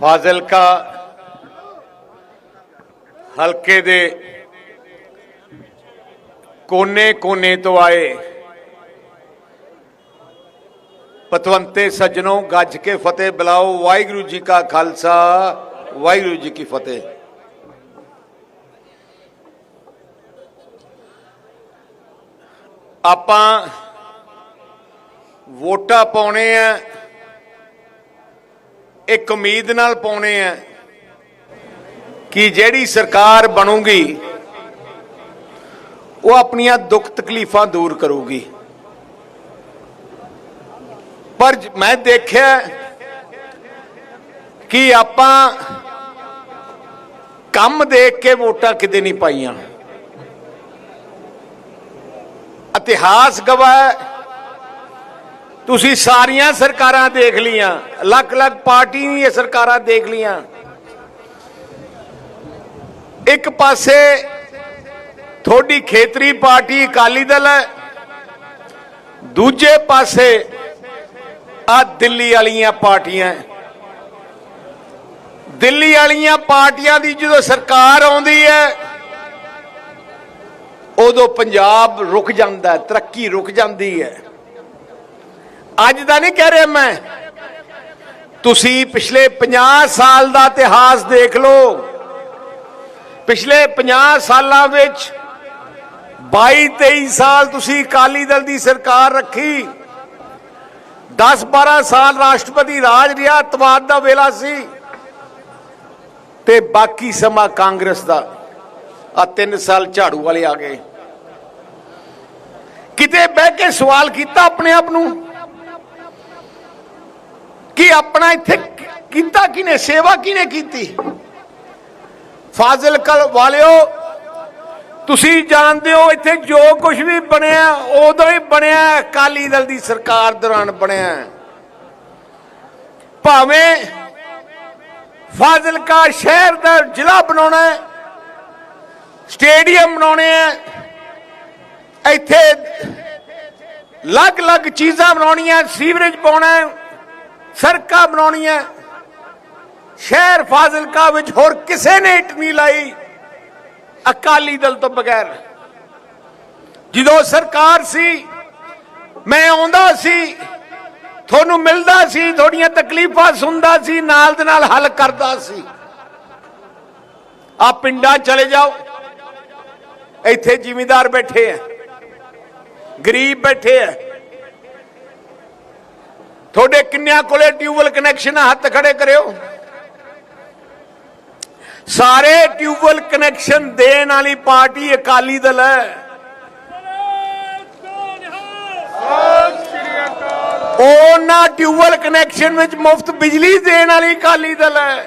ਫਾਜ਼ਿਲਕਾ ਹਲਕੇ ਦੇ ਕੋਨੇ-ਕੋਨੇ ਤੋਂ ਆਏ ਪਤਵੰਤੇ ਸੱਜਣੋ ਗੱਜ ਕੇ ਫਤਿਹ ਬੁਲਾਓ। ਵਾਹਿਗੁਰੂ ਜੀ ਕਾ ਖਾਲਸਾ, ਵਾਹਿਗੁਰੂ ਜੀ ਕੀ ਫਤਿਹ। ਆਪਾਂ ਵੋਟਾਂ ਪਾਉਣੇ ਆ। ਇੱਕ ਉਮੀਦ ਨਾਲ ਪਾਉਣੇ ਆ ਕਿ ਜਿਹੜੀ ਸਰਕਾਰ ਬਣੂਗੀ, ਉਹ ਆਪਣੀਆਂ ਦੁੱਖ ਤਕਲੀਫਾਂ ਦੂਰ ਕਰੂਗੀ। ਪਰ ਮੈਂ ਦੇਖਿਆ ਕਿ ਆਪਾਂ ਕੰਮ ਦੇਖ ਕੇ ਵੋਟਾਂ ਕਿਤੇ ਨਹੀਂ ਪਾਈਆਂ। ਇਤਿਹਾਸ ਗਵਾਹ ਤੁਸੀਂ ਸਾਰੀਆਂ ਸਰਕਾਰਾਂ ਦੇਖ ਲੀਆਂ ਅਲੱਗ-ਅਲੱਗ ਪਾਰਟੀ ਦੀਆਂ ਸਰਕਾਰਾਂ ਦੇਖ ਲੀਆਂ ਇੱਕ ਪਾਸੇ ਤੁਹਾਡੀ ਖੇਤਰੀ ਪਾਰਟੀ ਅਕਾਲੀ ਦਲ ਹੈ। ਦੂਜੇ ਪਾਸੇ ਆ ਦਿੱਲੀ ਵਾਲੀਆਂ ਪਾਰਟੀਆਂ। ਦਿੱਲੀ ਵਾਲੀਆਂ ਪਾਰਟੀਆਂ ਦੀ ਜਦੋਂ ਸਰਕਾਰ ਆਉਂਦੀ ਹੈ, ਉਦੋਂ ਪੰਜਾਬ ਰੁਕ ਜਾਂਦਾ ਤਰੱਕੀ ਰੁਕ ਜਾਂਦੀ ਹੈ। ਅੱਜ ਦਾ ਨਹੀਂ ਕਹਿ ਰਿਹਾ ਮੈਂ। ਤੁਸੀਂ ਪਿਛਲੇ 50 ਸਾਲ ਦਾ ਇਤਿਹਾਸ ਦੇਖ ਲਓ। ਪਿਛਲੇ 50 ਸਾਲਾਂ ਵਿੱਚ 22 23 ਸਾਲ ਤੁਸੀਂ ਅਕਾਲੀ ਦਲ ਦੀ ਸਰਕਾਰ ਰੱਖੀ। 10 12 ਸਾਲ ਰਾਸ਼ਟਰਪਤੀ ਰਾਜ ਰਿਹਾ ਅਤਵਾਦ ਦਾ ਵੇਲਾ ਸੀ। ਤੇ ਬਾਕੀ ਸਮਾਂ ਕਾਂਗਰਸ ਦਾ। ਆ 3 ਸਾਲ ਝਾੜੂ ਵਾਲੇ ਆ ਗਏ। ਕਿਤੇ ਬਹਿ ਕੇ ਸਵਾਲ ਕੀਤਾ ਆਪਣੇ ਆਪ ਨੂੰ? ਕਿ ਆਪਣਾ ਇੱਥੇ ਕੀਤਾ ਕਿਨੇ ਸੇਵਾ ਕਿਨੇ ਕੀਤੀ? ਫਾਜ਼ਿਲਕਲ ਵਾਲਿਓ, ਤੁਸੀਂ ਜਾਣਦੇ ਹੋ ਇੱਥੇ ਜੋ ਕੁਝ ਵੀ ਬਣਿਆ, ਉਦੋਂ ਹੀ ਬਣਿਆ ਅਕਾਲੀ ਦਲ ਦੀ ਸਰਕਾਰ ਦੌਰਾਨ ਬਣਿਆ ਭਾਵੇਂ ਫਾਜ਼ਿਲਕਾ ਸ਼ਹਿਰ ਦਾ ਜ਼ਿਲ੍ਹਾ ਬਣਾਉਣਾ ਹੈ, ਸਟੇਡੀਅਮ ਬਣਾਉਣੇ ਹੈ, ਇੱਥੇ ਅਲੱਗ-ਅਲੱਗ ਚੀਜ਼ਾਂ ਬਣਾਉਣੀਆਂ, ਸੀਵਰੇਜ ਪਾਉਣਾ ਹੈ ਸੜਕਾਂ ਬਣਾਉਣੀਆਂ। ਸ਼ਹਿਰ ਫਾਜ਼ਿਲਕਾ ਵਿੱਚ ਹੋਰ ਕਿਸੇ ਨੇ ਇੱਟ ਨਹੀਂ ਲਾਈ। ਅਕਾਲੀ ਦਲ ਤੋਂ ਬਗੈਰ। ਜਦੋਂ ਸਰਕਾਰ ਸੀ, ਮੈਂ ਆਉਂਦਾ ਸੀ, ਤੁਹਾਨੂੰ ਮਿਲਦਾ ਸੀ ਤੁਹਾਡੀਆਂ ਤਕਲੀਫਾਂ ਸੁਣਦਾ ਸੀ, ਨਾਲ ਦੇ ਨਾਲ ਹੱਲ ਕਰਦਾ ਸੀ। ਆ ਪਿੰਡਾਂ ਚਲੇ ਜਾਓ। ਇੱਥੇ ਜ਼ਿਮੀਂਦਾਰ ਬੈਠੇ ਆ। ਗਰੀਬ ਬੈਠੇ ਆ। ਤੁਹਾਡੇ ਕਿੰਨਿਆਂ ਕੋਲੇ ਟਿਊਬਲ ਕਨੈਕਸ਼ਨ ਹੱਥ ਖੜੇ ਕਰਿਓ। ਸਾਰੇ ਟਿਊਬਲ ਕਨੈਕਸ਼ਨ ਦੇਣ ਵਾਲੀ ਪਾਰਟੀ ਅਕਾਲੀ ਦਲ ਹੈ। ਉਹਨਾਂ ਟਿਊਬਲ ਕਨੈਕਸ਼ਨ ਵਿੱਚ ਮੁਫਤ ਬਿਜਲੀ ਦੇਣ ਵਾਲੀ ਅਕਾਲੀ ਦਲ ਹੈ।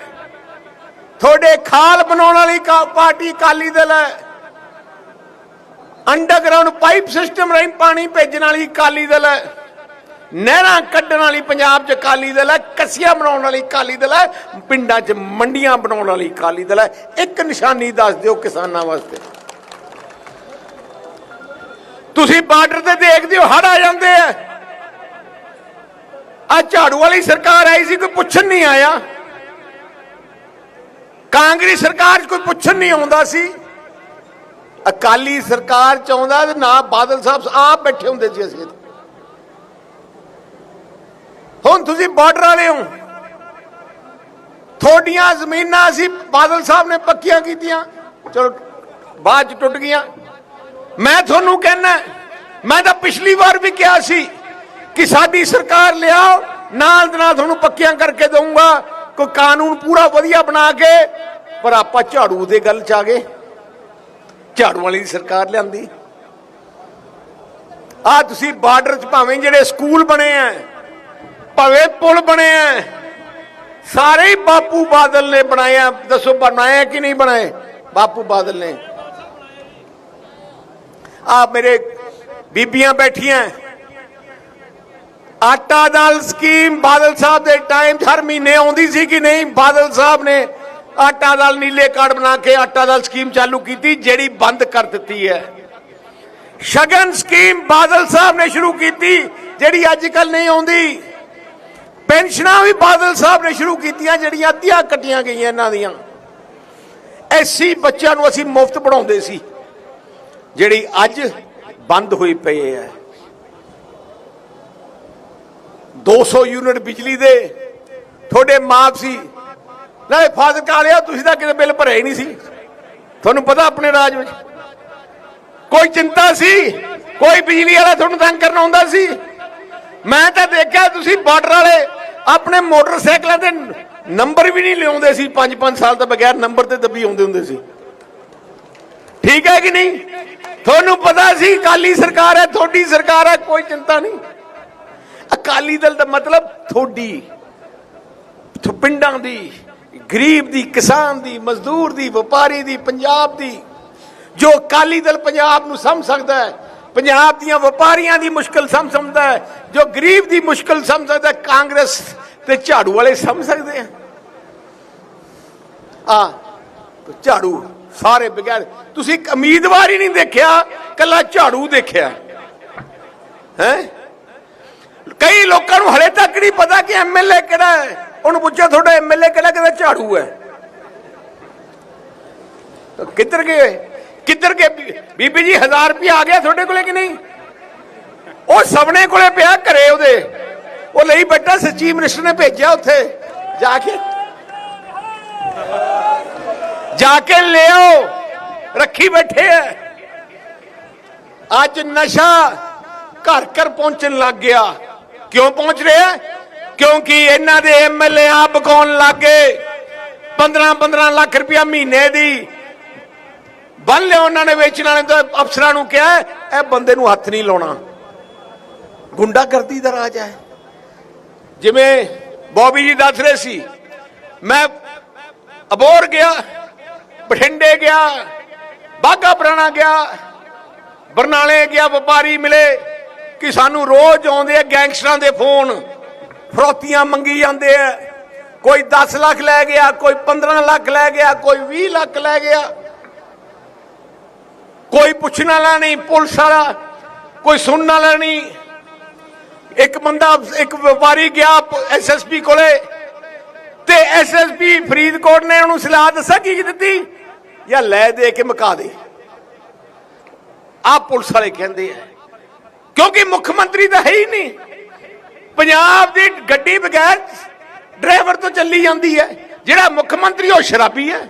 ਤੁਹਾਡੇ ਖਾਲ ਬਣਾਉਣ ਵਾਲੀ ਪਾਰਟੀ ਅਕਾਲੀ ਦਲ ਹੈ। ਅੰਡਰਗਰਾਉਂਡ ਪਾਈਪ ਸਿਸਟਮ ਰਾਹੀਂ ਪਾਣੀ ਭੇਜਣ ਵਾਲੀ ਅਕਾਲੀ ਦਲ ਹੈ। ਨਹਿਰਾਂ ਕੱਢਣ ਵਾਲੀ ਪੰਜਾਬ 'ਚ ਅਕਾਲੀ ਦਲ ਹੈ, ਕਸੀਆਂ ਬਣਾਉਣ ਵਾਲੀ ਅਕਾਲੀ ਦਲ ਹੈ, ਪਿੰਡਾਂ 'ਚ ਮੰਡੀਆਂ ਬਣਾਉਣ ਵਾਲੀ ਅਕਾਲੀ ਦਲ ਹੈ। ਇੱਕ ਨਿਸ਼ਾਨੀ ਦੱਸ ਦਿਓ ਕਿਸਾਨਾਂ ਵਾਸਤੇ। ਤੁਸੀਂ ਬਾਰਡਰ ਤੇ ਦੇਖਦੇ ਹੋ ਹੜ ਆ ਜਾਂਦੇ ਆ। ਆ ਝਾੜੂ ਵਾਲੀ ਸਰਕਾਰ ਆਈ ਸੀ, ਕੋਈ ਪੁੱਛਣ ਨਹੀਂ ਆਇਆ। ਕਾਂਗਰਸ ਸਰਕਾਰ 'ਚ ਕੋਈ ਪੁੱਛਣ ਨਹੀਂ ਆਉਂਦਾ ਸੀ। ਅਕਾਲੀ ਸਰਕਾਰ ਚ ਆਉਂਦਾ ਨਾ ਬਾਦਲ ਸਾਹਿਬ ਆਪ ਬੈਠੇ ਹੁੰਦੇ ਸੀ ਅਸੀਂ ਹੁਣ ਤੁਸੀਂ ਬਾਰਡਰ ਵਾਲੇ ਹੋ। ਤੁਹਾਡੀਆਂ ਜ਼ਮੀਨਾਂ ਅਸੀਂ ਬਾਦਲ ਸਾਹਿਬ ਨੇ ਪੱਕੀਆਂ ਕੀਤੀਆਂ। ਚਲੋ, ਬਾਅਦ ਚ ਟੁੱਟ ਗਈਆਂ। ਮੈਂ ਤੁਹਾਨੂੰ ਕਹਿਣਾ ਮੈਂ ਤਾਂ ਪਿਛਲੀ ਵਾਰ ਵੀ ਕਿਹਾ ਸੀ ਕਿ ਸਾਡੀ ਸਰਕਾਰ ਲਿਆਓ, ਨਾਲ ਦੇ ਨਾਲ ਤੁਹਾਨੂੰ ਪੱਕੀਆਂ ਕਰਕੇ ਦਊਂਗਾ। ਕੋਈ ਕਾਨੂੰਨ ਪੂਰਾ ਵਧੀਆ ਬਣਾ ਕੇ, ਪਰ ਆਪਾਂ ਝਾੜੂ ਦੇ ਗੱਲ ਚ ਆ ਗਏ। ਝਾੜੂ ਵਾਲੀ ਦੀ ਸਰਕਾਰ ਲਿਆਂਦੀ। ਆ ਤੁਸੀਂ ਬਾਰਡਰ 'ਚ ਭਾਵੇਂ ਜਿਹੜੇ ਸਕੂਲ ਬਣੇ ਆ ਭਾਵੇਂ ਪੁਲ ਬਣੇ ਆ ਸਾਰੇ ਹੀ ਬਾਪੂ ਬਾਦਲ ਨੇ ਬਣਾਏ ਆ ਦੱਸੋ ਬਣਾਏ ਕਿ ਨਹੀਂ ਬਣਾਏ ਬਾਪੂ ਬਾਦਲ ਨੇ ਆ ਮੇਰੇ ਬੀਬੀਆਂ ਬੈਠੀਆਂ ਆਟਾ ਦਾਲ ਸਕੀਮ ਬਾਦਲ ਸਾਹਿਬ ਦੇ ਟਾਈਮ 'ਚ ਹਰ ਮਹੀਨੇ ਆਉਂਦੀ ਸੀ ਕਿ ਨਹੀਂ ਬਾਦਲ ਸਾਹਿਬ ਨੇ ਆਟਾ ਦਾਲ ਨੀਲੇ ਕਾਰਡ ਬਣਾ ਕੇ ਆਟਾ ਦਾਲ ਸਕੀਮ ਚਾਲੂ ਕੀਤੀ ਜਿਹੜੀ ਬੰਦ ਕਰ ਦਿੱਤੀ ਹੈ ਸ਼ਗਨ ਸਕੀਮ ਬਾਦਲ ਸਾਹਿਬ ਨੇ ਸ਼ੁਰੂ ਕੀਤੀ ਜਿਹੜੀ ਅੱਜ ਕੱਲ ਨਹੀਂ ਆਉਂਦੀ ਪੈਨਸ਼ਨਾਂ ਵੀ ਬਾਦਲ ਸਾਹਿਬ ਨੇ ਸ਼ੁਰੂ ਕੀਤੀਆਂ, ਜਿਹੜੀਆਂ ਅੱਧੀਆਂ ਕੱਟੀਆਂ ਗਈਆਂ ਇਹਨਾਂ ਦੀਆਂ। ਐਸੀ ਬੱਚਿਆਂ ਨੂੰ ਅਸੀਂ ਮੁਫਤ ਪੜਾਉਂਦੇ ਸੀ, ਜਿਹੜੀ ਅੱਜ ਬੰਦ ਹੋਈ ਪਈ ਹੈ। 200 ਯੂਨਿਟ ਬਿਜਲੀ ਦੇ ਤੁਹਾਡੇ ਮਾਫ ਸੀ। ਨਾਲੇ ਫਾਜ਼ਲ ਕਾਲਿਆ ਤੁਸੀਂ ਤਾਂ ਕਿਤੇ ਬਿੱਲ ਭਰਿਆ ਹੀ ਨਹੀਂ ਸੀ। ਤੁਹਾਨੂੰ ਪਤਾ ਆਪਣੇ ਰਾਜ ਵਿੱਚ? ਕੋਈ ਚਿੰਤਾ ਸੀ? ਕੋਈ ਬਿਜਲੀ ਵਾਲਾ ਤੁਹਾਨੂੰ ਤੰਗ ਕਰਨ ਆਉਂਦਾ ਸੀ? ਮੈਂ ਤਾਂ ਦੇਖਿਆ ਤੁਸੀਂ ਬਾਰਡਰ ਵਾਲੇ ਆਪਣੇ ਮੋਟਰਸਾਈਕਲਾਂ ਦੇ ਨੰਬਰ ਵੀ ਨਹੀਂ ਲਿਆਉਂਦੇ ਸੀ 5-5 ਸਾਲ ਤੋਂ ਬਗੈਰ ਨੰਬਰ ਤੇ ਦੱਬੀ ਆਉਂਦੇ ਹੁੰਦੇ ਸੀ। ਠੀਕ ਹੈ ਕਿ ਨਹੀਂ? ਤੁਹਾਨੂੰ ਪਤਾ ਸੀ, ਅਕਾਲੀ ਸਰਕਾਰ ਹੈ, ਤੁਹਾਡੀ ਸਰਕਾਰ ਹੈ, ਕੋਈ ਚਿੰਤਾ ਨਹੀਂ। ਅਕਾਲੀ ਦਲ ਦਾ ਮਤਲਬ ਤੁਹਾਡੀ ਪਿੰਡਾਂ ਦੀ, ਗਰੀਬ ਦੀ, ਕਿਸਾਨ ਦੀ, ਮਜ਼ਦੂਰ ਦੀ, ਵਪਾਰੀ ਦੀ, ਪੰਜਾਬ ਦੀ, ਜੋ ਅਕਾਲੀ ਦਲ ਪੰਜਾਬ ਨੂੰ ਸਮਝ ਸਕਦਾ ਹੈ ਪੰਜਾਬ ਦੀਆਂ ਵਪਾਰੀਆਂ ਦੀ ਮੁਸ਼ਕਲ ਸਮਝ ਹੈ, ਜੋ ਗਰੀਬ ਦੀ ਮੁਸ਼ਕਲ ਸਮਝ ਸਕਦਾ ਕਾਂਗਰਸ ਤੇ ਝਾੜੂ ਵਾਲੇ ਸਮਝ ਸਕਦੇ ਆ। ਆ ਝਾੜੂ, ਸਾਰੇ ਬਗੈਰ, ਤੁਸੀਂ ਇੱਕ ਉਮੀਦਵਾਰ ਹੀ ਨਹੀਂ ਦੇਖਿਆ ਕੱਲਾ ਝਾੜੂ ਦੇਖਿਆ। ਹੈ? ਕਈ ਲੋਕਾਂ ਨੂੰ ਹਲੇ ਤੱਕ ਨਹੀਂ ਪਤਾ ਕਿ ਐਮਐਲਏ ਕਿਹੜਾ ਹੈ। ਉਹਨੂੰ ਪੁੱਛਿਆ, ਤੁਹਾਡਾ ਐਮਐਲਏ ਕਿਹੜਾ, ਕਿਹਦਾ ਝਾੜੂ ਹੈ। ਕਿੱਧਰ ਗਏ? ਕਿੱਧਰ ਕੇ ਬੀਬੀ ਜੀ 1000 ਰੁਪਏ ਆ ਗਿਆ ਤੁਹਾਡੇ ਕੋਲੇ ਕਿ ਨਹੀਂ? ਉਹ ਸਭਨੇ ਕੋਲੇ ਪਿਆ ਘਰੇ ਉਹਦੇ। ਉਹ ਲਈ ਬੈਠਾ, ਸੱਚੀ ਮਿਨਿਸਟਰ ਨੇ ਭੇਜਿਆ ਉੱਥੇ। ਜਾ ਕੇ ਜਾ ਕੇ ਲਿਓ ਰੱਖੀ ਬੈਠੇ ਐ। ਅੱਜ ਨਸ਼ਾ ਘਰ ਘਰ ਪਹੁੰਚਣ ਲੱਗ ਗਿਆ। ਕਿਉਂ ਪਹੁੰਚ ਰਿਹਾ ਕਿਉਂਕਿ ਇਹਨਾਂ ਦੇ ਐਮਐਲਏ ਆ ਬਕਾਉਣ ਲੱਗੇ 15 15 ਲੱਖ ਰੁਪਇਆ ਮਹੀਨੇ ਦੀ ਬੰਨ ਲਿਆ ਉਹਨਾਂ ਨੇ ਵੇਚਣ ਵਾਲੇ ਤੋਂ ਅਫਸਰਾਂ ਨੂੰ ਕਿਹਾ, ਇਹ ਬੰਦੇ ਨੂੰ ਹੱਥ ਨਹੀਂ ਲਾਉਣਾ। ਗੁੰਡਾਗਰਦੀ ਦਾ ਰਾਜ ਹੈ। ਜਿਵੇਂ ਬੌਬੀ ਜੀ ਦੱਸ ਰਹੇ ਸੀ, ਮੈਂ ਅਬੋਰ ਗਿਆ, ਬਠਿੰਡੇ ਗਿਆ ਬਾਗਾ ਪੁਰਾਣਾ ਗਿਆ, ਬਰਨਾਲੇ ਗਿਆ, ਵਪਾਰੀ ਮਿਲੇ ਕਿ ਸਾਨੂੰ ਰੋਜ਼ ਆਉਂਦੇ ਆ ਗੈਂਗਸਟਰਾਂ ਦੇ ਫੋਨ, ਫਰੋਤੀਆਂ ਮੰਗੀ ਜਾਂਦੇ ਆ। ਕੋਈ 10 ਲੱਖ ਲੈ ਗਿਆ, ਕੋਈ 15 ਲੱਖ ਲੈ ਗਿਆ, ਕੋਈ 20 ਲੱਖ ਲੈ ਗਿਆ। ਕੋਈ ਪੁੱਛਣ ਵਾਲਾ ਨਹੀਂ, ਪੁਲਿਸ ਵਾਲਾ, ਕੋਈ ਸੁਣਨ ਵਾਲਾ ਨਹੀਂ। ਇੱਕ ਬੰਦਾ, ਇੱਕ ਵਪਾਰੀ ਗਿਆ ਐਸਐਸਪੀ ਕੋਲੇ ਤੇ ਐਸਐਸਪੀ ਫਰੀਦਕੋਟ ਨੇ ਉਹਨੂੰ ਸਲਾਹ ਦੱਸਿਆ, ਕੀ ਦਿੱਤੀ? ਜਾਂ ਲੈ ਦੇ ਕੇ ਮੁਕਾ ਦੇ। ਆ ਪੁਲਿਸ ਵਾਲੇ ਕਹਿੰਦੇ ਆ। ਕਿਉਂਕਿ ਮੁੱਖ ਮੰਤਰੀ ਤਾਂ ਹੈ ਹੀ ਨਹੀਂ। ਪੰਜਾਬ ਦੀ ਗੱਡੀ ਬਗੈਰ ਡਰਾਈਵਰ ਤੋਂ ਚੱਲੀ ਜਾਂਦੀ ਹੈ। ਜਿਹੜਾ ਮੁੱਖ ਮੰਤਰੀ ਉਹ ਸ਼ਰਾਬੀ ਹੈ।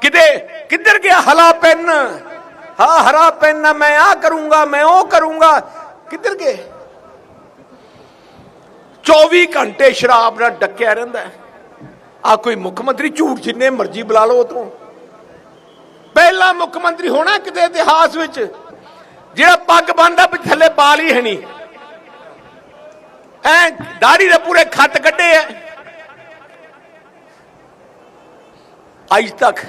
ਕਿਤੇ ਕਿੱਧਰ ਗਿਆ? ਹਲਾ ਪੈਨ। ਹਾਂ, ਹਰਾ ਪੈਨ ਮੈਂ ਆ ਕਰੂੰਗਾ, ਮੈਂ ਉਹ ਕਰੂੰਗਾ। ਕਿੱਧਰ ਗਏ? 24 ਘੰਟੇ ਸ਼ਰਾਬ ਨਾਲ ਡੱਕਿਆ ਰਹਿੰਦਾ ਆ ਕੋਈ ਮੁੱਖ ਮੰਤਰੀ ਝੂਠ ਜਿੰਨੇ ਮਰਜ਼ੀ ਬੁਲਾ ਲਓ ਉਤੋਂ ਪਹਿਲਾ ਮੁੱਖ ਮੰਤਰੀ ਹੋਣਾ ਕਿਤੇ ਇਤਿਹਾਸ ਵਿੱਚ, ਜਿਹੜਾ ਪੱਗ ਬੰਨਦਾ ਵੀ ਥੱਲੇ ਬਾਲ ਹੀ ਹੈ ਨਹੀਂ। ਐ ਦਾੜੀ ਦੇ ਪੂਰੇ ਖੱਤ ਕੱਢੇ ਐ। ਅੱਜ ਤੱਕ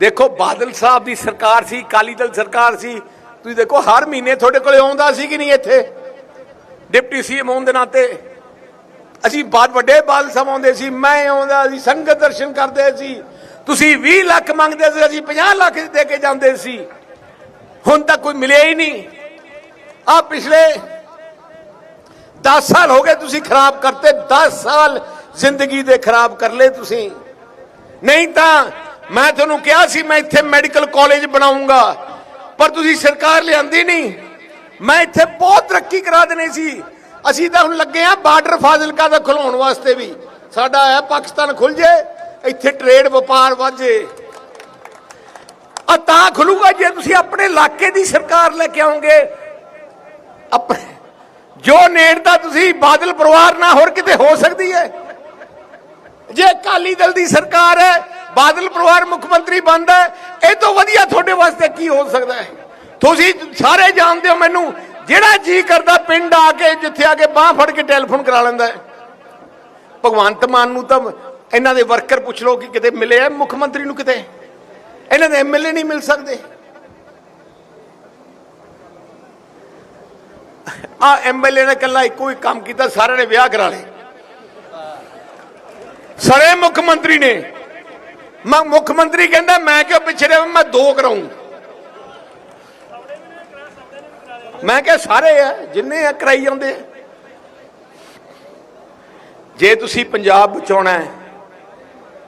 ਦੇਖੋ, ਬਾਦਲ ਸਾਹਿਬ ਦੀ ਸਰਕਾਰ ਸੀ ਕਾਲੀ ਦਲ ਸਰਕਾਰ ਸੀ। ਤੁਸੀਂ ਦੇਖੋ, ਹਰ ਮਹੀਨੇ ਤੁਹਾਡੇ ਕੋਲੇ ਆਉਂਦਾ ਸੀ ਕਿ ਨਹੀਂ ਇੱਥੇ? ਡਿਪਟੀ ਸੀਐਮ ਹੋਣ ਦੇ ਨਾਤੇ। ਅਸੀਂ ਬਹੁਤ ਵੱਡੇ ਬਾਲ ਸਮਾਉਂਦੇ ਸੀ, ਮੈਂ ਆਉਂਦਾ ਸੀ, ਸੰਗਤ ਦਰਸ਼ਨ ਕਰਦੇ ਸੀ। ਤੁਸੀਂ 20 ਲੱਖ ਮੰਗਦੇ ਸੀ, ਅਸੀਂ 50 ਲੱਖ ਦੇ ਕੇ ਜਾਂਦੇ ਸੀ। ਹੁਣ ਤੱਕ ਕੋਈ ਮਿਲਿਆ ਹੀ ਨਹੀਂ। ਆ ਪਿਛਲੇ 10 ਸਾਲ ਹੋ ਗਏ ਤੁਸੀਂ ਖਰਾਬ ਕਰਤੇ 10 ਸਾਲ ਜ਼ਿੰਦਗੀ ਦੇ ਖਰਾਬ ਕਰ ਲਏ ਤੁਸੀਂ। ਨਹੀਂ ਤਾਂ ਮੈਂ ਤੁਹਾਨੂੰ ਕਿਹਾ ਸੀ, ਮੈਂ ਇੱਥੇ ਮੈਡੀਕਲ ਕਾਲਜ ਬਣਾਉਂਗਾ, ਪਰ ਤੁਸੀਂ ਸਰਕਾਰ ਲਿਆਂਦੀ ਨਹੀਂ। ਮੈਂ ਇੱਥੇ ਬਹੁਤ ਤਰੱਕੀ ਕਰਾ ਦੇਣੀ ਸੀ। ਅਸੀਂ ਤਾਂ ਹੁਣ ਲੱਗੇ ਆ ਬਾਰਡਰ ਫਾਜ਼ਿਲਕਾ ਦਾ ਖੁਲਾਉਣ ਵਾਸਤੇ ਵੀ। ਸਾਡਾ ਹੈ ਪਾਕਿਸਤਾਨ ਖੁੱਲ ਜੇ, ਇੱਥੇ ਟ੍ਰੇਡ ਵਪਾਰ ਵਾਜੇ ਆ ਤਾਂ ਖੁੱਲੂਗਾ ਜੇ ਤੁਸੀਂ ਆਪਣੇ ਇਲਾਕੇ ਦੀ ਸਰਕਾਰ ਲੈ ਕੇ ਆਉਂਗੇ ਆਪਣੇ ਜੋ ਨੇੜਤਾ ਤੁਸੀਂ ਬਾਦਲ ਪਰਿਵਾਰ ਨਾਲ ਹੋਰ ਕਿਤੇ ਹੋ ਸਕਦੀ ਹੈ। ਜੇ ਅਕਾਲੀ ਦਲ ਦੀ ਸਰਕਾਰ ਹੈ ਬਾਦਲ ਪਰਿਵਾਰ ਮੁੱਖ ਮੰਤਰੀ ਬਣਦਾ ਇਹ ਤੋਂ ਵਧੀਆ ਤੁਹਾਡੇ ਵਾਸਤੇ ਕੀ ਹੋ ਸਕਦਾ ਹੈ? ਤੁਸੀਂ ਸਾਰੇ ਜਾਣਦੇ ਹੋ ਮੈਨੂੰ, ਜਿਹੜਾ ਜੀ ਕਰਦਾ ਪਿੰਡ ਆ ਕੇ ਜਿੱਥੇ ਆ ਕੇ ਬਾਹ ਫੜ ਕੇ ਟੈਲੀਫੋਨ ਕਰਾ ਲੈਂਦਾ ਹੈ। ਭਗਵੰਤ ਮਾਨ ਨੂੰ ਤਾਂ ਇਹਨਾਂ ਦੇ ਵਰਕਰ ਪੁੱਛ ਲਓ ਕਿ ਕਿਤੇ ਮਿਲੇ ਆ ਮੁੱਖ ਮੰਤਰੀ ਨੂੰ ਕਿਤੇ? ਇਹਨਾਂ ਦੇ ਐਮਐਲਏ ਨਹੀਂ ਮਿਲ ਸਕਦੇ। ਆ ਐਮਐਲਏ ਨੇ ਕੱਲਾ ਇੱਕੋ ਹੀ ਕੰਮ ਕੀਤਾ, ਸਾਰਿਆਂ ਨੇ ਵਿਆਹ ਕਰਾ ਲਏ। ਸਾਰੇ ਮੁੱਖ ਮੰਤਰੀ ਨੇ ਮੈਂ ਮੁੱਖ ਮੰਤਰੀ ਕਹਿੰਦਾ, ਮੈਂ ਕਿਉਂ ਪਿੱਛੇ ਰਿਹਾ, ਮੈਂ ਦੋ ਕਰਾਉਂ ਮੈਂ ਕਿਹਾ ਸਾਰੇ ਆ, ਜਿੰਨੇ ਆ ਕਰਾਈ ਜਾਂਦੇ ਜੇ ਤੁਸੀਂ ਪੰਜਾਬ ਬਚਾਉਣਾ ਹੈ,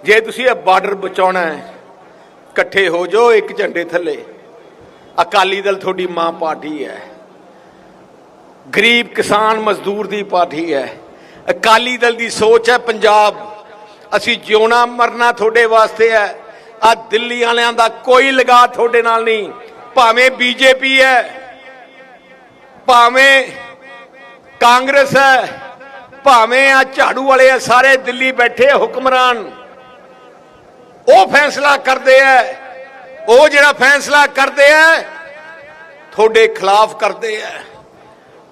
ਜੇ ਤੁਸੀਂ ਇਹ ਬਾਰਡਰ ਬਚਾਉਣਾ ਹੈ, ਇਕੱਠੇ ਹੋ ਜਾਓ ਇੱਕ ਝੰਡੇ ਥੱਲੇ। ਅਕਾਲੀ ਦਲ ਤੁਹਾਡੀ ਮਾਂ ਪਾਰਟੀ ਹੈ। ਗਰੀਬ ਕਿਸਾਨ ਮਜ਼ਦੂਰ ਦੀ ਪਾਰਟੀ ਹੈ। ਅਕਾਲੀ ਦਲ ਦੀ ਸੋਚ ਹੈ ਪੰਜਾਬ। ਅਸੀਂ ਜਿਉਣਾ ਮਰਨਾ ਤੁਹਾਡੇ ਵਾਸਤੇ ਹੈ। ਆ ਦਿੱਲੀ ਵਾਲਿਆਂ ਦਾ ਕੋਈ ਲਗਾ ਤੁਹਾਡੇ ਨਾਲ ਨਹੀਂ। ਭਾਵੇਂ ਬੀਜੇਪੀ ਹੈ, ਭਾਵੇਂ ਕਾਂਗਰਸ ਹੈ, ਭਾਵੇਂ ਆ ਝਾੜੂ ਵਾਲੇ ਆ, ਸਾਰੇ ਦਿੱਲੀ ਬੈਠੇ ਹੁਕਮਰਾਨ। ਉਹ ਫੈਸਲਾ ਕਰਦੇ ਆ। ਉਹ ਜਿਹੜਾ ਫੈਸਲਾ ਕਰਦੇ ਆ, ਤੁਹਾਡੇ ਖਿਲਾਫ ਕਰਦੇ ਆ।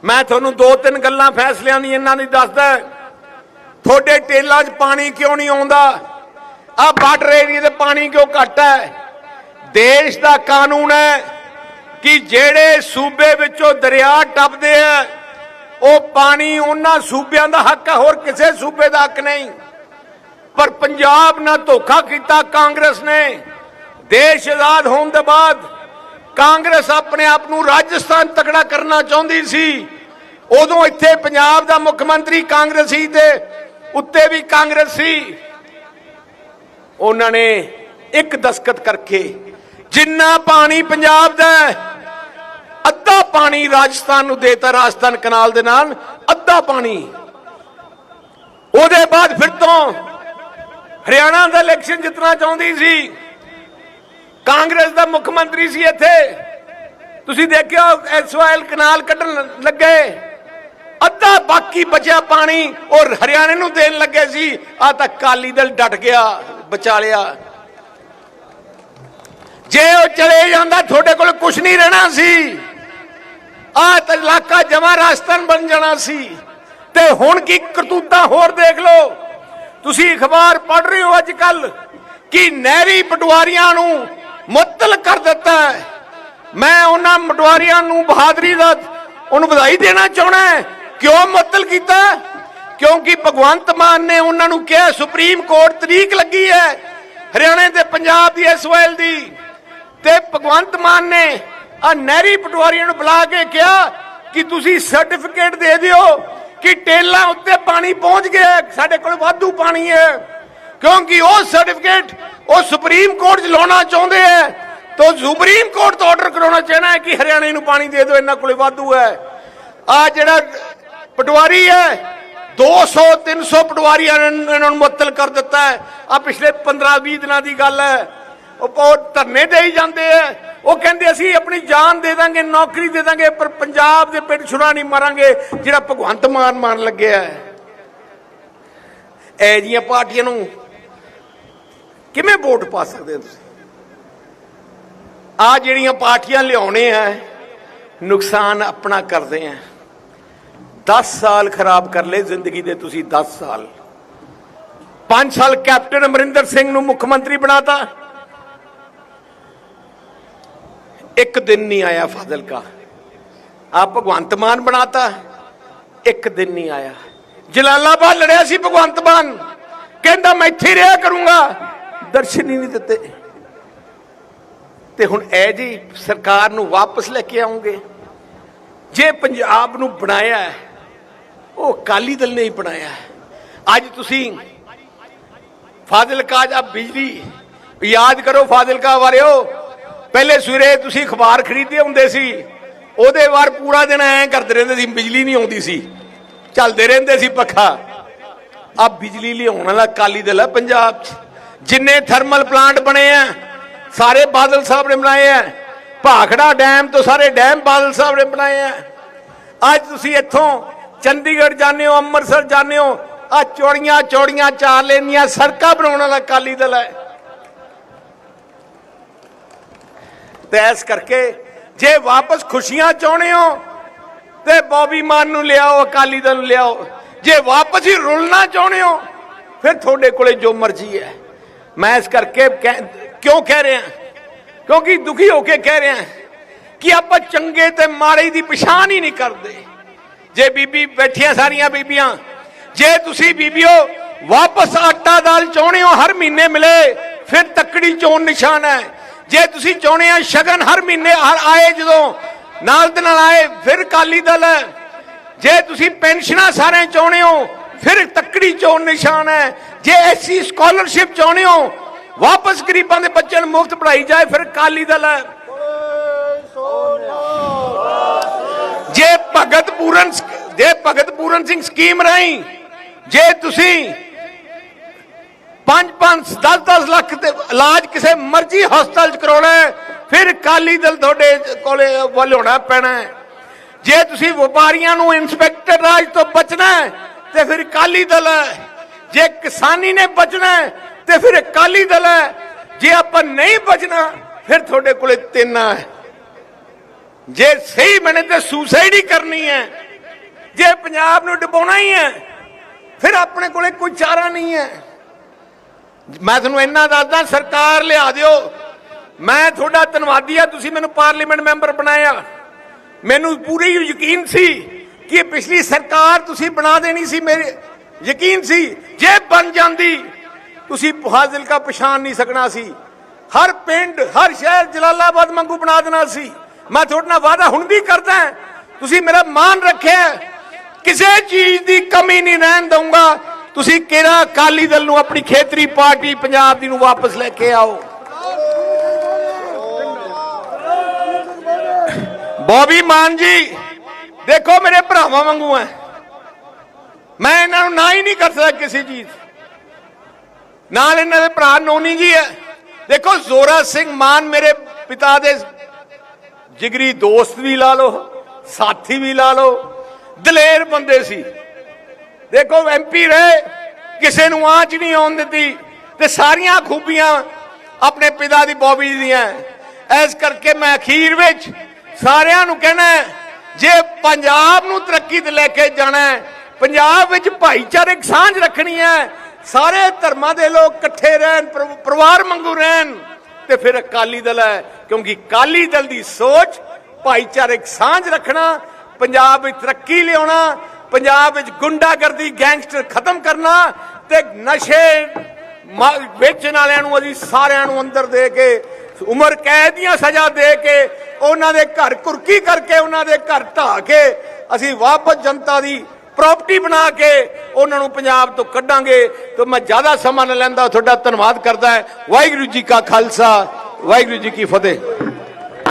ਮੈਂ ਤੁਹਾਨੂੰ ਦੋ ਤਿੰਨ ਗੱਲਾਂ ਫੈਸਲਿਆਂ ਦੀ ਇਹਨਾਂ ਦੀ ਦੱਸਦਾ। ਤੁਹਾਡੇ ਟੇਲਾਂ 'ਚ ਪਾਣੀ ਕਿਉਂ ਨਹੀਂ ਆਉਂਦਾ? ਆ ਬਾਰਡਰ ਏਰੀਆ ਤੇ ਪਾਣੀ ਕਿਉਂ ਘੱਟ ਹੈ? ਦੇਸ਼ ਦਾ ਕਾਨੂੰਨ ਹੈ ਕਿ ਜਿਹੜੇ ਸੂਬੇ ਵਿੱਚੋਂ ਦਰਿਆ ਟੱਪਦੇ ਆ, ਉਹ ਪਾਣੀ ਉਹਨਾਂ ਸੂਬਿਆਂ ਦਾ ਹੱਕ ਹੈ, ਹੋਰ ਕਿਸੇ ਸੂਬੇ ਦਾ ਹੱਕ ਨਹੀਂ। ਪਰ ਪੰਜਾਬ ਨਾਲ ਧੋਖਾ ਕੀਤਾ ਕਾਂਗਰਸ ਨੇ। ਦੇਸ਼ ਆਜ਼ਾਦ ਹੋਣ ਦੇ ਬਾਅਦ ਕਾਂਗਰਸ ਆਪਣੇ ਆਪ ਨੂੰ ਰਾਜਸਥਾਨ ਤਕੜਾ ਕਰਨਾ ਚਾਹੁੰਦੀ ਸੀ। ਉਦੋਂ ਇੱਥੇ ਪੰਜਾਬ ਦਾ ਮੁੱਖ ਮੰਤਰੀ ਕਾਂਗਰਸੀ ਤੇ ਉੱਤੇ ਵੀ ਕਾਂਗਰਸ ਸੀ। ਉਹਨਾਂ ਨੇ ਇੱਕ ਦਸਕਤ ਕਰਕੇ ਜਿੰਨਾ ਪਾਣੀ ਪੰਜਾਬ ਦਾ ਅੱਧਾ ਪਾਣੀ ਰਾਜਸਥਾਨ ਨੂੰ ਦੇਤਾ ਰਾਜਸਥਾਨ ਕਨਾਲ ਦੇ ਨਾਲ, ਅੱਧਾ ਪਾਣੀ। ਉਹਦੇ ਬਾਅਦ ਫਿਰ ਤੋਂ ਹਰਿਆਣਾ ਦਾ ਇਲੈਕਸ਼ਨ ਜਿੱਤਣਾ ਚਾਹੁੰਦੀ ਸੀ। ਕਾਂਗਰਸ ਦਾ ਮੁੱਖ ਮੰਤਰੀ ਸੀ ਇੱਥੇ। ਤੁਸੀਂ ਦੇਖਿਓ ਐਸਵਾਈਐਲ ਕਨਾਲ ਕੱਢਣ ਲੱਗੇ। ਅੱਧਾ ਬਾਕੀ ਬਚਿਆ ਪਾਣੀ ਉਹ ਹਰਿਆਣੇ ਨੂੰ ਦੇਣ ਲੱਗੇ ਸੀ ਆ ਤਾਂ ਕਾਲੀ ਦਲ ਡਟ ਗਿਆ, ਬਚਾ ਲਿਆ। ਜੇ ਉਹ ਚਲੇ ਜਾਂਦਾ, ਤੁਹਾਡੇ ਕੋਲ ਕੁਝ ਨਹੀਂ ਰਹਿਣਾ ਸੀ। ਆ ਤਾਂ ਇਲਾਕਾ ਜਮਾ ਰਾਜਸਥਾਨ ਬਣ ਜਾਣਾ ਸੀ। ਤੇ ਹੁਣ ਕੀ ਕਰਤੂਤਾਂ ਹੋਰ ਦੇਖ ਲਓ। ਤੁਸੀਂ ਅਖਬਾਰ ਪੜ੍ਹ ਰਹੇ ਹੋ ਅੱਜ ਕੱਲ ਕਿ ਨਹਿਰੀ ਪਟਵਾਰੀਆਂ ਨੂੰ ਮੁਅੱਤਲ ਕਰ ਦਿੱਤਾ ਮੈਂ ਉਹਨਾਂ ਪਟਵਾਰੀਆਂ ਨੂੰ ਬਹਾਦਰੀ ਦਾ ਉਹਨੂੰ ਵਧਾਈ ਦੇਣਾ ਚਾਹਣਾ ਕਿਉਂ ਮੁਅੱਤਲ ਕੀਤਾ ਕਿਉਂਕਿ ਭਗਵੰਤ ਮਾਨ ਨੇ ਉਹਨਾਂ ਨੂੰ ਕਿਹਾ, ਸੁਪਰੀਮ ਕੋਰਟ ਤਰੀਕ ਲੱਗੀ ਹੈ ਹਰਿਆਣੇ ਤੇ ਪੰਜਾਬ ਦੀ ਐਸਓਐਲ ਦੀ। ਤੇ ਭਗਵੰਤ ਮਾਨ ਨੇ ਆ ਨਹਿਰੀ ਪਟਵਾਰੀਆਂ ਨੂੰ ਬੁਲਾ ਕੇ ਕਿਹਾ ਕਿ ਤੁਸੀਂ ਸਰਟੀਫਿਕੇਟ ਦੇ ਦਿਓ ਕਿ ਟੇਲਾਂ ਉੱਤੇ ਪਾਣੀ ਪਹੁੰਚ ਗਿਆ ਸਾਡੇ ਕੋਲ ਵਾਧੂ ਪਾਣੀ ਹੈ। ਕਿਉਂਕਿ ਉਹ ਸਰਟੀਫਿਕੇਟ ਉਹ ਸੁਪਰੀਮ ਕੋਰਟ 'ਚ ਲਾਉਣਾ ਚਾਹੁੰਦੇ ਹੈ। ਤਾਂ ਸੁਪਰੀਮ ਕੋਰਟ ਤੋਂ ਆਰਡਰ ਕਰਾਉਣਾ ਚਾਹਣਾ ਹੈ ਕਿ ਹਰਿਆਣੇ ਨੂੰ ਪਾਣੀ ਦੇ ਦਿਓ, ਇਹਨਾਂ ਕੋਲੇ ਵਾਧੂ ਹੈ। ਆ ਜਿਹੜਾ ਪਟਵਾਰੀ ਹੈ। 200 300 ਪਟਵਾਰੀਆਂ ਨੇ ਇਹਨਾਂ ਨੂੰ ਮੁਅੱਤਲ ਕਰ ਦਿੱਤਾ ਹੈ। ਆ ਪਿਛਲੇ 15 20 ਦਿਨਾਂ ਦੀ ਗੱਲ ਹੈ। ਉਹ ਧਰਨੇ ਦੇ ਹੀ ਜਾਂਦੇ ਆ ਉਹ ਕਹਿੰਦੇ, ਅਸੀਂ ਆਪਣੀ ਜਾਨ ਦੇ ਦਾਂਗੇ, ਨੌਕਰੀ ਦੇ ਦਾਂਗੇ, ਪਰ ਪੰਜਾਬ ਦੇ ਪਿੰਡ ਛੁਰਾ ਨਹੀਂ ਮਾਰਾਂਗੇ, ਜਿਹੜਾ ਭਗਵੰਤ ਮਾਨ ਮਾਰਨ ਲੱਗਿਆ ਹੈ। ਐ ਜੀਆਂ ਪਾਰਟੀਆਂ ਨੂੰ ਕਿਵੇਂ ਵੋਟ ਪਾ ਸਕਦੇ ਹੋ ਤੁਸੀਂ? ਆ ਜਿਹੜੀਆਂ ਪਾਰਟੀਆਂ ਲਿਆਉਣੇ ਆ ਨੁਕਸਾਨ ਆਪਣਾ ਕਰਦੇ ਆ 10 ਸਾਲ ਖਰਾਬ ਕਰ ਲਏ ਜ਼ਿੰਦਗੀ ਦੇ ਤੁਸੀਂ 10 ਸਾਲ। 5 ਸਾਲ ਕੈਪਟਨ ਅਮਰਿੰਦਰ ਸਿੰਘ ਨੂੰ ਮੁੱਖ ਮੰਤਰੀ ਬਣਾਤਾ। ਇੱਕ ਦਿਨ ਨਹੀਂ ਆਇਆ ਫਾਜ਼ਿਲਕਾ। ਆ ਭਗਵੰਤ ਮਾਨ ਬਣਾਤਾ। ਇੱਕ ਦਿਨ ਨਹੀਂ ਆਇਆ। ਜਲਾਲਾਬਾਦ ਲੜਿਆ ਸੀ ਭਗਵੰਤ ਮਾਨ। ਕਹਿੰਦਾ ਮੈਂ ਇੱਥੇ ਰਿਹਾ ਕਰੂੰਗਾ। ਦਰਸ਼ਨ ਹੀ ਨਹੀਂ ਦਿੱਤੇ। ਤੇ ਹੁਣ ਐ ਜੀ ਸਰਕਾਰ ਨੂੰ ਵਾਪਸ ਲੈ ਕੇ ਆਉਂਗੇ। ਜੇ ਪੰਜਾਬ ਨੂੰ ਬਣਾਇਆ ਹੈ, ਉਹ ਅਕਾਲੀ ਦਲ ਨੇ ਹੀ ਬਣਾਇਆ ਅੱਜ ਤੁਸੀਂ ਫਾਜ਼ਿਲਕਾ ਜਾਂ ਬਿਜਲੀ, ਯਾਦ ਕਰੋ ਫਾਜ਼ਿਲਕਾ ਵਾਲਿਓ, ਪਹਿਲੇ ਸਵੇਰੇ ਤੁਸੀਂ ਅਖਬਾਰ ਖਰੀਦਦੇ ਹੁੰਦੇ ਸੀ, ਉਹਦੇ ਵਾਰ ਪੂਰਾ ਦਿਨ ਐਂ ਕਰਦੇ ਰਹਿੰਦੇ ਸੀ, ਬਿਜਲੀ ਨਹੀਂ ਆਉਂਦੀ ਸੀ। ਚੱਲਦੇ ਰਹਿੰਦੇ ਸੀ ਪੱਖਾ। ਆ ਬਿਜਲੀ ਲਿਆਉਣ ਵਾਲਾ ਅਕਾਲੀ ਦਲ ਹੈ ਪੰਜਾਬ 'ਚ। ਜਿੰਨੇ ਥਰਮਲ ਪਲਾਂਟ ਬਣੇ ਆ, ਸਾਰੇ ਬਾਦਲ ਸਾਹਿਬ ਨੇ ਬਣਾਏ ਆ। ਭਾਖੜਾ ਡੈਮ ਤੋਂ ਸਾਰੇ ਡੈਮ ਬਾਦਲ ਸਾਹਿਬ ਨੇ ਬਣਾਏ ਆ। ਅੱਜ ਤੁਸੀਂ ਇੱਥੋਂ ਚੰਡੀਗੜ੍ਹ ਜਾਂਦੇ ਹੋ, ਅੰਮ੍ਰਿਤਸਰ ਜਾਂਦੇ ਹੋ ਆ ਚੌੜੀਆਂ ਚੌੜੀਆਂ ਚਾਰ ਲੇਨ ਸੜਕਾਂ ਬਣਾਉਣ ਵਾਲਾ ਅਕਾਲੀ ਦਲ ਹੈ। ਤੇ ਇਸ ਕਰਕੇ ਜੇ ਵਾਪਸ ਖੁਸ਼ੀਆਂ ਚਾਹੁੰਦੇ ਹੋ, ਤੇ ਬੌਬੀ ਮਾਨ ਨੂੰ ਲਿਆਓ, ਅਕਾਲੀ ਦਲ ਨੂੰ ਲਿਆਓ। ਜੇ ਵਾਪਸ ਹੀ ਰੁਲਣਾ ਚਾਹੁੰਦੇ ਹੋ, ਫਿਰ ਤੁਹਾਡੇ ਕੋਲੇ ਜੋ ਮਰਜ਼ੀ ਹੈ। ਮੈਂ ਇਸ ਕਰਕੇ ਕਹਿ- ਕਿਉਂ ਕਹਿ ਰਿਹਾ? ਕਿਉਂਕਿ ਦੁਖੀ ਹੋ ਕੇ ਕਹਿ ਰਿਹਾ ਕਿ ਆਪਾਂ ਚੰਗੇ ਤੇ ਮਾੜੇ ਦੀ ਪਛਾਣ ਹੀ ਨਹੀਂ ਕਰਦੇ। ਜੇ ਬੀਬੀ ਬੈਠੀਆਂ ਸਾਰੀਆਂ ਬੀਬੀਆਂ, ਜੇ ਤੁਸੀਂ ਬੀਬੀਓ ਵਾਪਸ ਆਟਾ ਦਾਲ ਚਾਹੁੰਦੇ ਹੋ, ਹਰ ਮਹੀਨੇ ਮਿਲੇ, ਫਿਰ ਤੱਕੜੀ ਚੋਣ ਨਿਸ਼ਾਨ ਹੈ। ਜੇ ਤੁਸੀਂ ਚਾਹੁੰਦੇ ਆ ਸ਼ਗਨ ਹਰ ਮਹੀਨੇ ਹਰ ਆਏ ਜਦੋਂ, ਨਾਲ ਦੇ ਨਾਲ ਆਏ, ਫਿਰ ਕਾਲੀ ਦਲ ਹੈ। ਜੇ ਤੁਸੀਂ ਪੈਨਸ਼ਨਾਂ ਸਾਰੇ ਚਾਹੁੰਦੇ ਹੋ, ਫਿਰ ਤੱਕੜੀ ਚੋਣ ਨਿਸ਼ਾਨ ਹੈ। ਜੇ ਐਸੀ ਸਕਾਲਰਸ਼ਿਪ ਚਾਹੁੰਦੇ ਹੋ, ਵਾਪਸ ਗਰੀਬਾਂ ਦੇ ਬੱਚਿਆਂ ਨੂੰ ਮੁਫਤ ਪੜਾਈ ਜਾਏ, ਫਿਰ ਅਕਾਲੀ ਦਲ ਹੈ ਜੇ ਭਗਤ ਪੂਰਨ ਜੇ ਭਗਤ ਪੂਰਨ ਸਿੰਘ ਸਕੀਮ ਰਾਹੀਂ ਜੇ ਤੁਸੀਂ 5 5 10 10 ਲੱਖ ਤੇ ਇਲਾਜ ਕਿਸੇ ਮਰਜ਼ੀ ਹਸਪਤਾਲ ਚ ਕਰਾਉਣਾ ਫਿਰ ਅਕਾਲੀ ਦਲ ਤੁਹਾਡੇ ਕੋਲੇ ਵੱਲ ਹੋਣਾ ਪੈਣਾ ਜੇ ਤੁਸੀਂ ਵਪਾਰੀਆਂ ਨੂੰ ਇੰਸਪੈਕਟਰ ਰਾਜ ਤੋਂ ਬਚਣਾ ਤੇ ਫਿਰ ਅਕਾਲੀ ਦਲ ਹੈ। ਜੇ ਕਿਸਾਨੀ ਨੇ ਬਚਣਾ ਤੇ ਫਿਰ ਅਕਾਲੀ ਦਲ ਹੈ। ਜੇ ਆਪਾਂ ਨਹੀਂ ਬਚਣਾ, ਫਿਰ ਤੁਹਾਡੇ ਕੋਲੇ ਤਿੰਨ ਹੈ। ਜੇ ਸਹੀ ਬਣੇ ਤੇ ਸੁਸਾਈਡ ਹੀ ਕਰਨੀ ਹੈ, ਜੇ ਪੰਜਾਬ ਨੂੰ ਡੁਬਾਉਣਾ ਹੀ ਹੈ, ਫਿਰ ਆਪਣੇ ਕੋਲੇ ਕੋਈ ਚਾਰਾ ਨਹੀਂ ਹੈ। ਮੈਂ ਤੁਹਾਨੂੰ ਇੰਨਾ ਦੱਸਦਾ, ਸਰਕਾਰ ਲਿਆ ਦਿਓ। ਮੈਂ ਤੁਹਾਡਾ ਧੰਨਵਾਦੀ ਆ ਤੁਸੀਂ ਮੈਨੂੰ ਪਾਰਲੀਮੈਂਟ ਮੈਂਬਰ ਬਣਾਇਆ। ਮੈਨੂੰ ਪੂਰੀ ਯਕੀਨ ਸੀ ਕਿ ਪਿਛਲੀ ਸਰਕਾਰ ਤੁਸੀਂ ਬਣਾ ਦੇਣੀ ਸੀ ਮੇਰੇ, ਯਕੀਨ ਸੀ, ਜੇ ਬਣ ਜਾਂਦੀ, ਤੁਸੀਂ ਫਾਜ਼ਿਲਕਾ ਪਛਾਣ ਨਹੀਂ ਸਕਣਾ ਸੀ। ਹਰ ਪਿੰਡ, ਹਰ ਸ਼ਹਿਰ ਜਲਾਲਾਬਾਦ ਵਾਂਗੂ ਬਣਾ ਦੇਣਾ ਸੀ। ਮੈਂ ਤੁਹਾਡੇ ਨਾਲ ਵਾਅਦਾ ਹੁਣ ਵੀ ਕਰਦਾ ਤੁਸੀਂ ਮੇਰਾ ਮਾਨ ਰੱਖਿਆ ਕਿਸੇ ਚੀਜ਼ ਦੀ ਕਮੀ ਨਹੀਂ ਰਹਿਣ ਦਊਂਗਾ ਤੁਸੀਂ ਕਿਹੜਾ ਅਕਾਲੀ ਦਲ ਨੂੰ ਆਪਣੀ ਖੇਤਰੀ ਪਾਰਟੀ ਪੰਜਾਬ ਦੀ ਨੂੰ ਵਾਪਸ ਲੈ ਕੇ ਆਓ ਬੋਬੀ ਮਾਨ ਜੀ ਦੇਖੋ ਮੇਰੇ ਭਰਾਵਾਂ ਵਾਂਗੂ ਐ ਮੈਂ ਇਹਨਾਂ ਨੂੰ ਨਾ ਹੀ ਨਹੀਂ ਕਰ ਸਕਦਾ ਕਿਸੇ ਚੀਜ਼ ਨਾਲ ਇਹਨਾਂ ਦੇ ਭਰਾ ਨੋਨੀ ਜੀ ਐ ਦੇਖੋ ਜ਼ੋਰਾ ਸਿੰਘ ਮਾਨ ਮੇਰੇ ਪਿਤਾ ਦੇ ਜਿਗਰੀ ਦੋਸਤ ਵੀ ਲਾ ਲਓ, ਸਾਥੀ ਵੀ ਲਾ ਲਓ। ਦਲੇਰ ਬੰਦੇ ਸੀ। ਦੇਖੋ ਐਮਪੀ ਰਹੇ, ਕਿਸੇ ਨੂੰ ਆਂਚ ਨਹੀਂ ਆਉਣ ਦਿੱਤੀ ਤੇ ਸਾਰੀਆਂ ਖੂਬੀਆਂ ਆਪਣੇ ਪਿਤਾ ਦੀ ਬੋਬੀ ਦੀਆਂ। ਐਸ ਕਰਕੇ ਮੈਂ ਅਖੀਰ ਵਿੱਚ ਸਾਰਿਆਂ ਨੂੰ ਕਹਿਣਾ ਜੇ ਪੰਜਾਬ ਨੂੰ ਤਰੱਕੀ ਤੇ ਲੈ ਕੇ ਜਾਣਾ ਹੈ, ਪੰਜਾਬ ਵਿੱਚ ਭਾਈਚਾਰਕ ਸਾਂਝ ਰੱਖਣੀ ਹੈ, ਸਾਰੇ ਧਰਮਾਂ ਦੇ ਲੋਕ ਇਕੱਠੇ ਰਹਿਣ, ਪਰਿਵਾਰ ਵਾਂਗੂ ਰਹਿਣ ਤੇ ਫਿਰ ਅਕਾਲੀ ਦਲ ਹੈ, ਕਿਉਂਕਿ ਅਕਾਲੀ ਦਲ ਦੀ ਸੋਚ ਭਾਈਚਾਰਕ ਸਾਂਝ ਰੱਖਣਾ, ਪੰਜਾਬ ਵਿੱਚ ਤਰੱਕੀ ਲਿਆਉਣਾ, ਪੰਜਾਬ ਵਿੱਚ ਗੁੰਡਾਗਰਦੀ, ਗੈਂਗਸਟਰ ਖਤਮ ਕਰਨਾ ਤੇ ਨਸ਼ੇ ਵੇਚਣ ਵਾਲਿਆਂ ਨੂੰ ਅਸੀਂ ਸਾਰਿਆਂ ਨੂੰ ਅੰਦਰ ਦੇ ਕੇ, ਉਮਰ ਕੈਦ ਦੀਆਂ ਸਜ਼ਾ ਦੇ ਕੇ, ਉਹਨਾਂ ਦੇ ਘਰ ਕੁਰਕੀ ਕਰਕੇ, ਉਹਨਾਂ ਦੇ ਘਰ ਢਾਹ ਕੇ, ਅਸੀਂ ਵਾਪਸ ਜਨਤਾ ਦੀ ਪ੍ਰਾਪਰਟੀ ਬਣਾ ਕੇ ਉਹਨਾਂ ਨੂੰ ਪੰਜਾਬ ਤੋਂ ਕੱਢਾਂਗੇ ਤਾਂ ਮੈਂ ਜ਼ਿਆਦਾ ਸਮਾਂ ਨਾ ਲੈਂਦਾ, ਤੁਹਾਡਾ ਧੰਨਵਾਦ ਕਰਦਾ ਵਾਹਿਗੁਰੂ ਜੀ ਕਾ ਖਾਲਸਾ, ਵਾਹਿਗੁਰੂ ਜੀ ਕੀ ਫਤਿਹ।